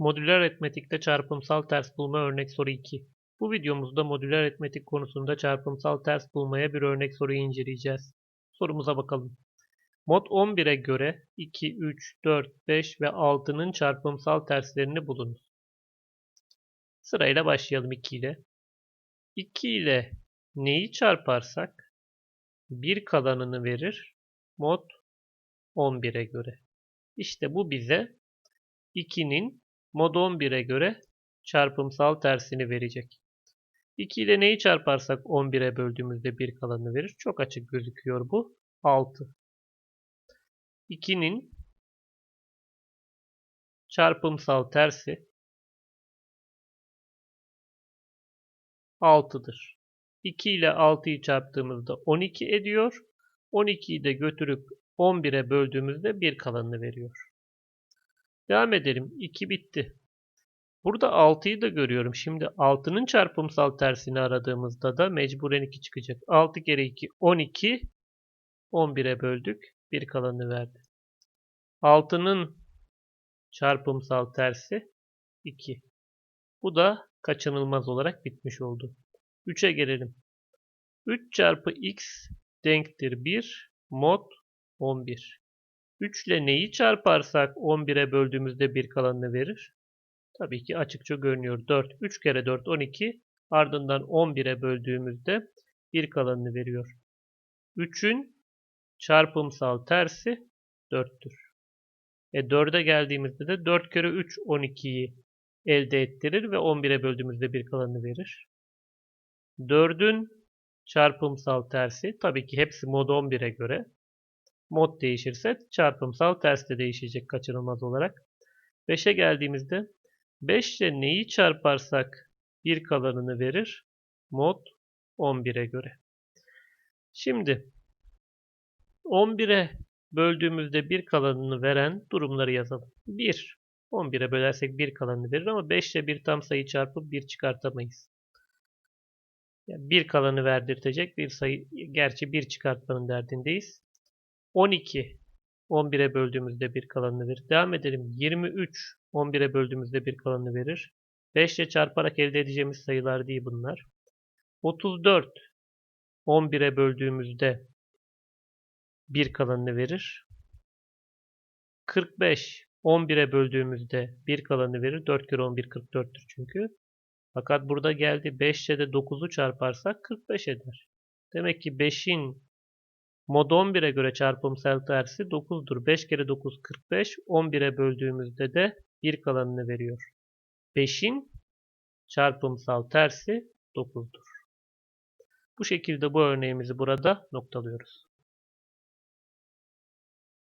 Modüler aritmetikte çarpımsal ters bulma örnek soru 2. Bu videomuzda modüler aritmetik konusunda çarpımsal ters bulmaya bir örnek soruyu inceleyeceğiz. Sorumuza bakalım. Mod 11'e göre 2, 3, 4, 5 ve 6'nın çarpımsal terslerini bulunuz. Sırayla başlayalım 2 ile. 2 ile neyi çarparsak 1 kalanını verir mod 11'e göre. İşte bu bize 2'nin mod 11'e göre çarpımsal tersini verecek. 2 ile neyi çarparsak 11'e böldüğümüzde 1 kalanını verir. Çok açık gözüküyor bu. 6. 2'nin çarpımsal tersi 6'dır. 2 ile 6'yı çarptığımızda 12 ediyor. 12'yi de götürüp 11'e böldüğümüzde 1 kalanını veriyor. Devam edelim. 2 bitti. Burada 6'yı da görüyorum. Şimdi 6'nın çarpımsal tersini aradığımızda da mecburen 2 çıkacak. 6 kere 2 12. 11'e böldük. 1 kalanını verdi. 6'nın çarpımsal tersi 2. Bu da kaçınılmaz olarak bitmiş oldu. 3'e gelelim. 3 çarpı x denktir 1 mod 11. 3 ile neyi çarparsak 11'e böldüğümüzde 1 kalanını verir? Tabii ki açıkça görünüyor. 4. 3 kere 4 12. Ardından 11'e böldüğümüzde 1 kalanını veriyor. 3'ün çarpımsal tersi 4'tür. E 4'e geldiğimizde de 4 kere 3 12'yi elde ettirir ve 11'e böldüğümüzde 1 kalanını verir. 4'ün çarpımsal tersi tabii ki hepsi mod 11'e göre. Mod değişirse çarpımsal ters de değişecek kaçınılmaz olarak. 5'e geldiğimizde 5 ile neyi çarparsak 1 kalanını verir? Mod 11'e göre. Şimdi 11'e böldüğümüzde 1 kalanını veren durumları yazalım. 1. 11'e bölersek 1 kalanını verir ama 5 ile bir tam sayı çarpıp 1 çıkartamayız. Yani 1 kalanı verdirtecek bir sayı. Gerçi 1 çıkartmanın derdindeyiz. 12 11'e böldüğümüzde 1 kalanını verir. Devam edelim. 23 11'e böldüğümüzde 1 kalanını verir. 5 ile çarparak elde edeceğimiz sayılar değil bunlar. 34 11'e böldüğümüzde 1 kalanını verir. 45 11'e böldüğümüzde 1 kalanını verir. 4 kere 11 44'tür çünkü. Fakat burada geldi 5 ile de 9'u çarparsak 45 eder. Demek ki 5'in mod 11'e göre çarpımsal tersi 9'dur. 5 kere 9 45. 11'e böldüğümüzde de 1 kalanını veriyor. 5'in çarpımsal tersi 9'dur. Bu şekilde bu örneğimizi burada noktalıyoruz.